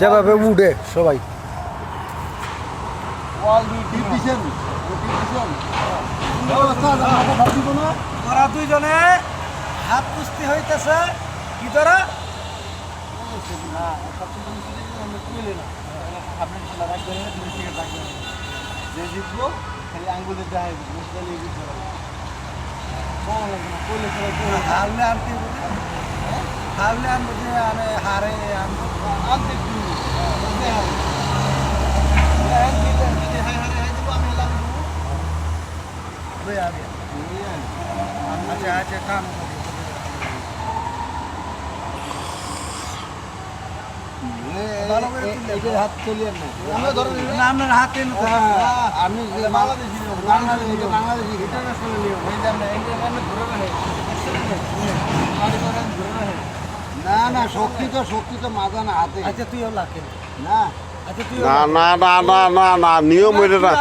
যেভাবে উঠে সবাই। তোরা দুইজনে হাত কুস্তি হইতেছে কি তোরা? যে জিতবো খালি আঙ্গুলে দেখাই জিততে হবে। হারলে আর কি আচ্ছা আচ্ছা হাতে। হ্যাঁ, আমি যে বাংলাদেশি বাংলাদেশি ইন্টারন্যাশনাল নিয়ম। এই যে আমরা ইন্টারন্যাশনাল ধরে রাখে বাড়ি করে ধরে রাখে না না শক্তি তো শক্তি তো মাথা না হাতে। আচ্ছা তুইও লাগে না। আচ্ছা না না না না না না নিয়ম এটা না।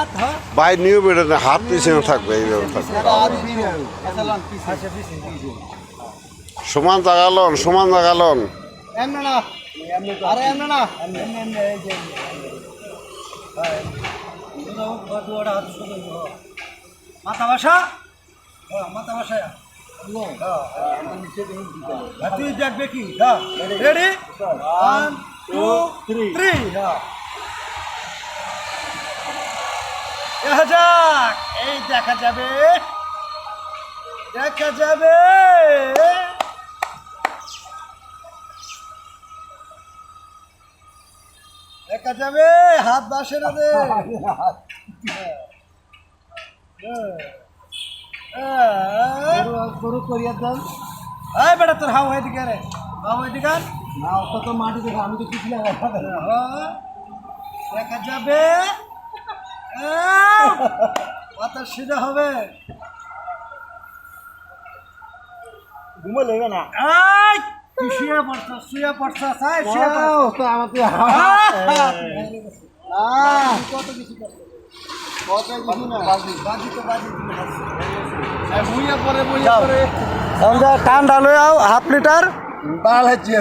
নিয়ম এটা না হাত পিছনে থাকবে এইভাবে আচ্ছা আচ্ছা পিছিয়ে সমান জাগালন সমান জাগালন এমনে না। আরে এমনে না। এমনি এমনি এই যে দুয়াটা হাত শুধু মাথা ভাষা হ্যাঁ মাথা ভাষা আর তুই দেখবে কি হ্যাঁ রেডি ওয়ান টু থ্রি হ্যাঁ দেখা যাক এই দেখা যাবে দেখা যাবে দেখা যাবে হাত বাসে না দে গরু করিয়া দেন। এই বেটা তোর হাও এদিকে রে হাও এদিকে আন। না ওটা তো মাটি দেখে আমি তো কিছু হ্যাঁ, দেখা যাবে। আহ, মাথা সিধা হবে। ঘুমে লেগে না। শুয়ে পড়ছ শুয়ে পড়ছ সাই শুয়ে পড়ছ তো আমাকে কত কিছু কত কিছু না বাজি তো বাজি। পরে ঠান্ডা লয়ে আও হাফ লিটার। বাল হচ্ছে